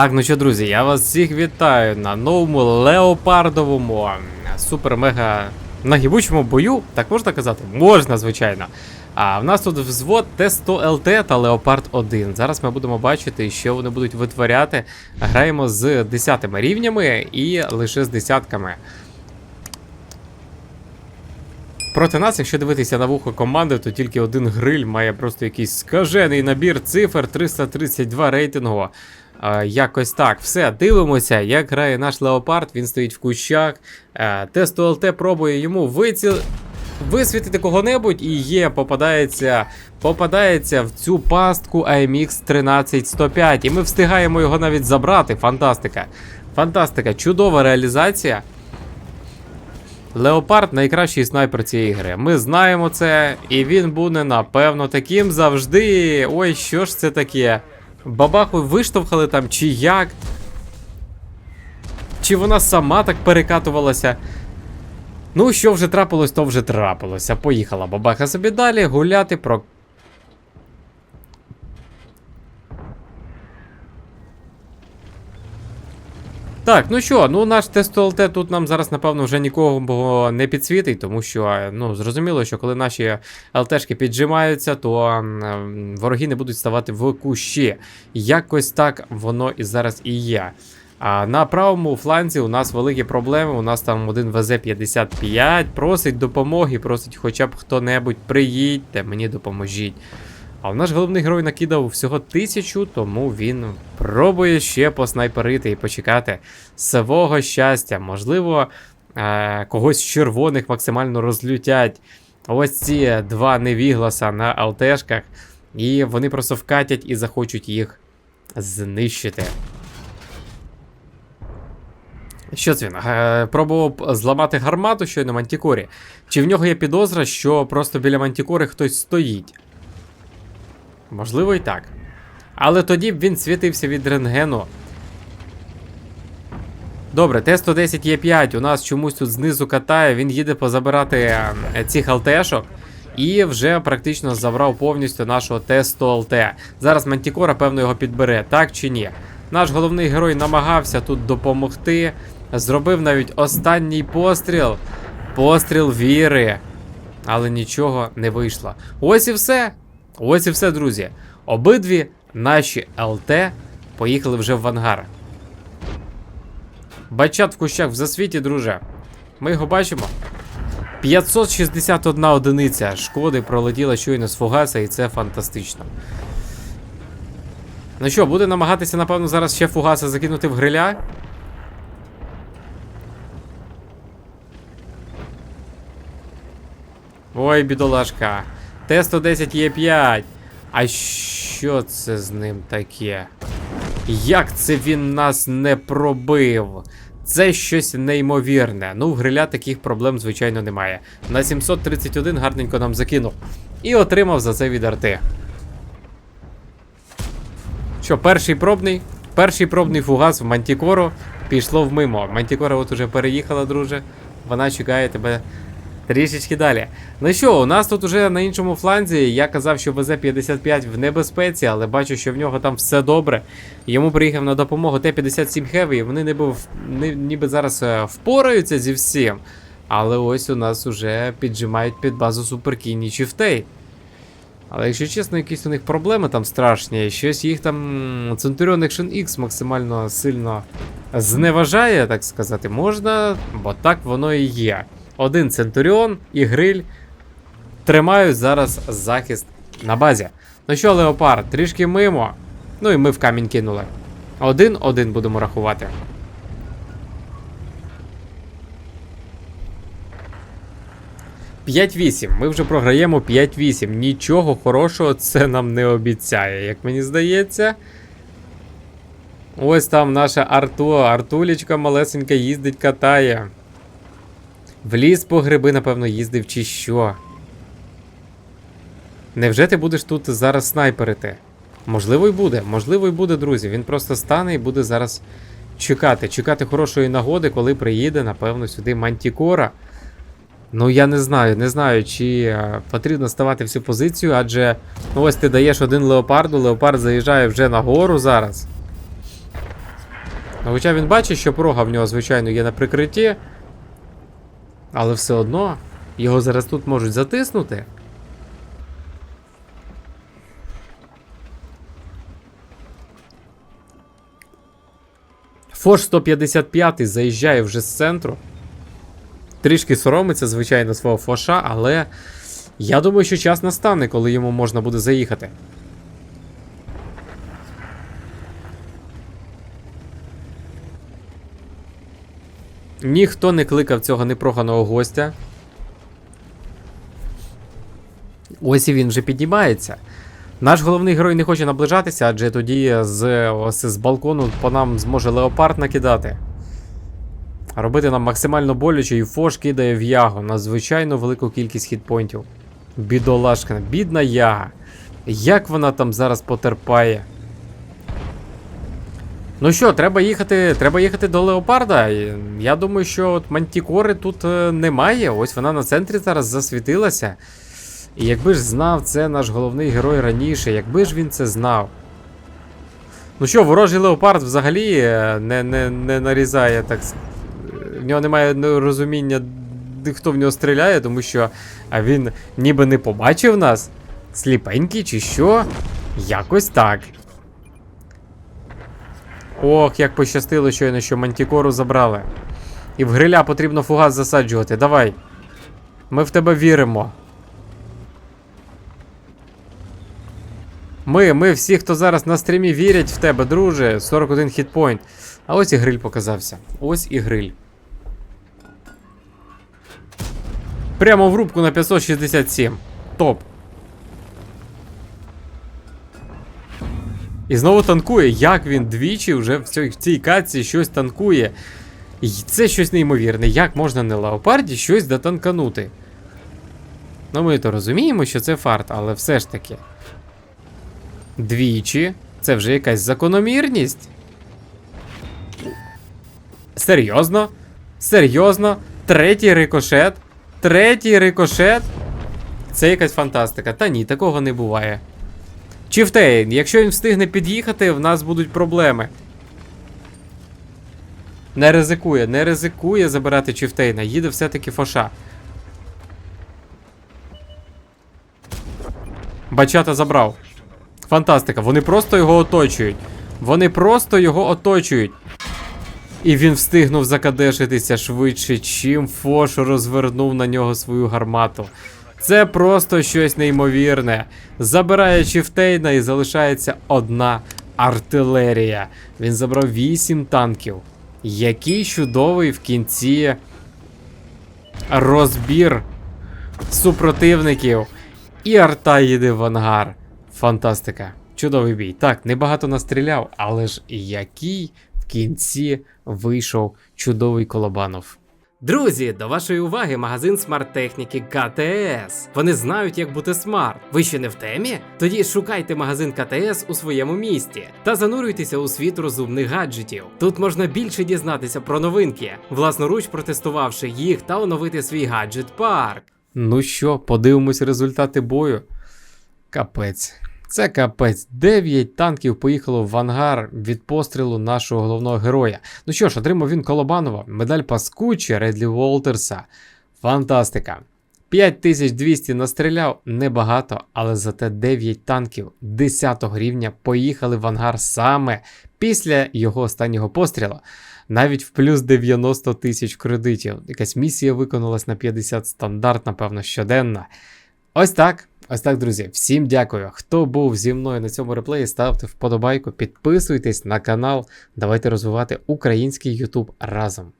Так, ну що, друзі, я вас всіх вітаю на новому леопардовому супер-мега нагибучому бою. Так можна казати? Можна, звичайно. А в нас тут взвод Т-100 ЛТ та Леопард 1. Зараз ми будемо бачити, що вони будуть витворяти. Граємо з 10 рівнями і лише з десятками. Проти нас, якщо дивитися на вухо команди, то тільки один гриль має просто якийсь скажений набір цифр 332 рейтингу. Е, якось так. Все, дивимося, як грає наш леопард. Він стоїть в кущах. Е, Тесту ЛТ пробує йому виціл... висвітити кого-небудь, і є, попадається, попадається в цю пастку AMX 13105. І ми встигаємо його навіть забрати. Фантастика. Фантастика, чудова реалізація. Леопард найкращий снайпер цієї гри. Ми знаємо це, і він буде, напевно, таким завжди. Ой, що ж це таке? Бабаху виштовхали там, чи як? Чи вона сама так перекатувалася? Ну, що вже трапилось, то вже трапилося. Поїхала бабаха собі далі гуляти про. Так, ну що, ну наш тест ЛТ тут нам зараз, напевно, вже нікого не підсвітить, тому що, ну, зрозуміло, що коли наші ЛТшки піджимаються, то вороги не будуть ставати в кущі. Якось так воно і зараз і є. А на правому фланзі у нас великі проблеми. У нас там один ВЗ-55 просить допомоги, просить хоча б хто-небудь приїдьте, мені допоможіть. А наш головний герой накидав всього тисячу, тому він пробує ще поснайперити і почекати свого щастя. Можливо, е- когось з червоних максимально розлютять. Ось ці два невігласа на алтешках, і вони просто вкатять і захочуть їх знищити. Що це він? Е, пробував зламати гармату щойно Мантікорі. Чи в нього є підозра, що просто біля Мантікори хтось стоїть? Можливо, і так. Але тоді б він світився від рентгену. Добре, Т-110 є 5 у нас чомусь тут знизу катає, він їде позабирати е, цих алтешок. І вже практично забрав повністю нашого Т-100 ЛТ. Зараз Мантікора, певно, його підбере, так чи ні? Наш головний герой намагався тут допомогти. Зробив навіть останній постріл. Постріл віри. Але нічого не вийшло. Ось і все. Ось і все, друзі. Обидві наші ЛТ поїхали вже в ангар. Бачат в кущах в засвіті, друже. Ми його бачимо. 561 одиниця шкоди пролетіла щойно з фугаса, і це фантастично. Ну що, буде намагатися, напевно, зараз ще фугаса закинути в гриля. Ой, бідолашка. Т-110 є 5. А що це з ним таке? Як це він нас не пробив? Це щось неймовірне. Ну, в гриля таких проблем, звичайно, немає. На 731 гарненько нам закинув. І отримав за це від арти. Що, перший пробний? Перший пробний фугас в Мантікору пішло мимо. Мантікора от уже переїхала, друже. Вона чекає тебе трішечки далі. Ну що, у нас тут уже на іншому фланзі. Я казав, що ВЗ-55 в небезпеці, але бачу, що в нього там все добре. Йому приїхав на допомогу Т-57 Heavy, і вони ніби, ніби зараз е, впораються зі всім. Але ось у нас уже піджимають під базу Суперкіні Чифтей. Але якщо чесно, якісь у них проблеми там страшні, щось їх там Centurion Action X максимально сильно зневажає, так сказати, можна, бо так воно і є. Один Центуріон і гриль тримають зараз захист на базі. Ну що, Леопард, трішки мимо. Ну і ми в камінь кинули. Один-один будемо рахувати. П'ять 8 Ми вже програємо 5-8. Нічого хорошого це нам не обіцяє, як мені здається. Ось там наша Арту. Артулечка малесенька їздить, катає. В ліс по гриби, напевно, їздив чи що. Невже ти будеш тут зараз снайперити? Можливо, й буде, можливо, й буде, друзі. Він просто стане і буде зараз чекати. Чекати хорошої нагоди, коли приїде, напевно, сюди Мантікора. Ну, я не знаю, не знаю, чи е, потрібно ставати в цю позицію, адже ну, ось ти даєш один леопарду, леопард заїжджає вже на гору зараз. Ну, Хоча він бачить, що прога в нього, звичайно, є на прикритті. Але все одно його зараз тут можуть затиснути. Фош 155 заїжджає вже з центру. Трішки соромиться, звичайно, свого фоша, але я думаю, що час настане, коли йому можна буде заїхати. Ніхто не кликав цього непроханого гостя. Ось і він вже піднімається. Наш головний герой не хоче наближатися, адже тоді з, ось з балкону по нам зможе леопард накидати. Робити нам максимально боляче, і Фош кидає в ягу на звичайно велику кількість хітпойнтів. Бідолашка, бідна яга. Як вона там зараз потерпає? Ну що, треба їхати, треба їхати до Леопарда. Я думаю, що от мантікори тут е, немає. Ось вона на центрі зараз засвітилася. І якби ж знав це наш головний герой раніше, якби ж він це знав. Ну що, ворожий леопард взагалі е, не, не, не нарізає так. В нього немає ну, розуміння, хто в нього стріляє, тому що він ніби не побачив нас. Сліпенький чи що? Якось так. Ох, як пощастило щойно, що мантікору забрали. І в гриля потрібно фугас засаджувати. Давай. Ми в тебе віримо. Ми, ми всі, хто зараз на стрімі, вірять в тебе, друже. 41 хітпойнт. А ось і гриль показався. Ось і гриль. Прямо в рубку на 567. Топ. І знову танкує. Як він двічі вже в цій, в цій катці щось танкує. І це щось неймовірне. Як можна на леопарді щось дотанканути? Ну, ми то розуміємо, що це фарт, але все ж таки. Двічі. Це вже якась закономірність. Серйозно? Серйозно? Третій рикошет? Третій рикошет? Це якась фантастика. Та ні, такого не буває. Чіфтейн, якщо він встигне під'їхати, в нас будуть проблеми. Не ризикує, не ризикує забирати Чіфтейна, їде все-таки фоша. Бачата забрав. Фантастика, вони просто його оточують. Вони просто його оточують. І він встигнув закадешитися швидше, чим Фош розвернув на нього свою гармату. Це просто щось неймовірне. Забирає Чіфтейна і залишається одна артилерія. Він забрав 8 танків. Який чудовий в кінці розбір супротивників. І арта їде в ангар. Фантастика. Чудовий бій. Так, небагато настріляв, але ж який в кінці вийшов чудовий Колобанов. Друзі, до вашої уваги магазин смарт-техніки КТС. Вони знають, як бути смарт. Ви ще не в темі? Тоді шукайте магазин КТС у своєму місті та занурюйтеся у світ розумних гаджетів. Тут можна більше дізнатися про новинки, власноруч протестувавши їх та оновити свій гаджет парк. Ну що, подивимось результати бою. Капець. Це капець. 9 танків поїхало в ангар від пострілу нашого головного героя. Ну що ж, отримав він Колобанова, медаль Паскучі Редлі Волтерса. Фантастика. 5200 настріляв небагато, але зате 9 танків 10 рівня поїхали в ангар саме після його останнього пострілу. Навіть в плюс 90 тисяч кредитів. Якась місія виконалась на 50 стандарт, напевно, щоденна. Ось так. Ось так, друзі. Всім дякую. Хто був зі мною на цьому реплеї, ставте вподобайку, підписуйтесь на канал. Давайте розвивати український YouTube разом.